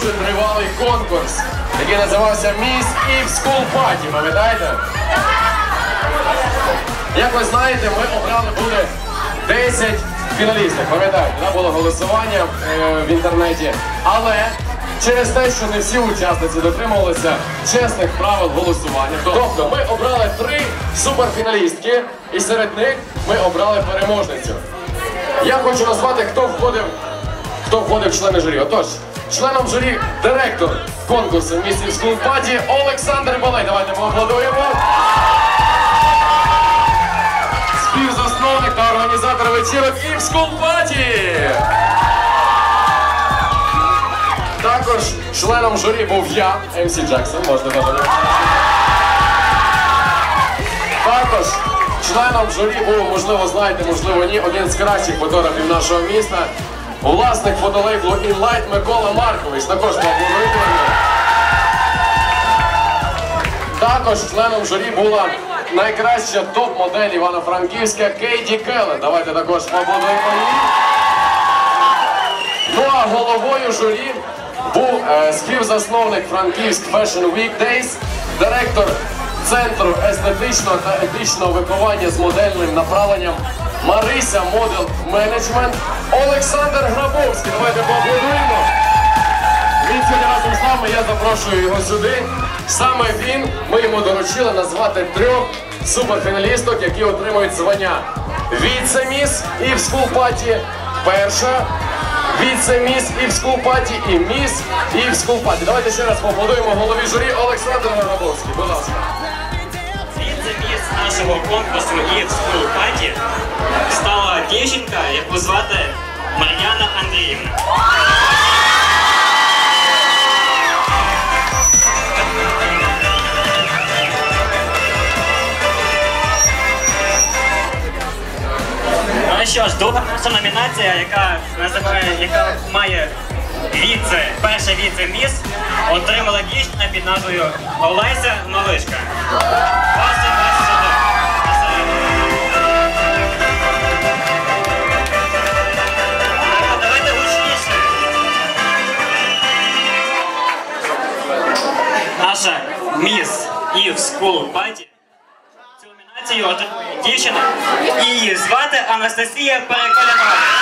дуже тривалий конкурс, який називався Miss Eve School Party, пам'ятаєте? Як ви знаєте, ми обрали буде 10 фіналістів. Пам'ятаєте, да, було голосування е, в інтернеті. Але через те, що не всі учасниці дотримувалися чесних правил голосування. Тобто ми обрали три суперфіналістки, і серед них ми обрали переможницю. Я хочу назвати, хто входив, хто входив в члени журі. Отож, членом журі директор конкурсу місії School Party Олександр Балей. Давайте поаплодуємо. Співзасновник та організатор вечірок і в Party. Також членом журі був я, МС Джексон, можна додати. Також членом журі був, можливо, знаєте, можливо, ні, один з кращих фотографів нашого міста, власник фотолейблу Inlight Микола Маркович. Також поаплодуйте. Також членом журі була найкраща топ-модель Івано-Франківська Кейді Келлен. Давайте також поаплодуємо їй. Ну а головою журі був е, співзасновник Франківськ Fashion Week Days, директор Центру естетичного та етичного виховання з модельним направленням Марися Модел Менеджмент Олександр Грабовський. Давайте поаплодуємо. Він сьогодні разом з нами, я запрошую його сюди. Саме він, ми йому доручили назвати трьох суперфіналісток, які отримують звання віце-міс і в скулпаті перша, віце-міс і в скулпаті і міс і в скулпаті. Давайте ще раз поаплодуємо голові журі Олександр Грабовський. Будь ласка. Віце-міс нашого конкурсу і в дівчинка, звати Мар'яна Андріївна. Ну що ж, друга наша номінація, яка називає, яка має віце, перша віце-міс, отримала дівчина під назвою Олеся Малишка. Наша міс Ів School Party Цю номінацію отримує дівчина її звати Анастасія Переколянова.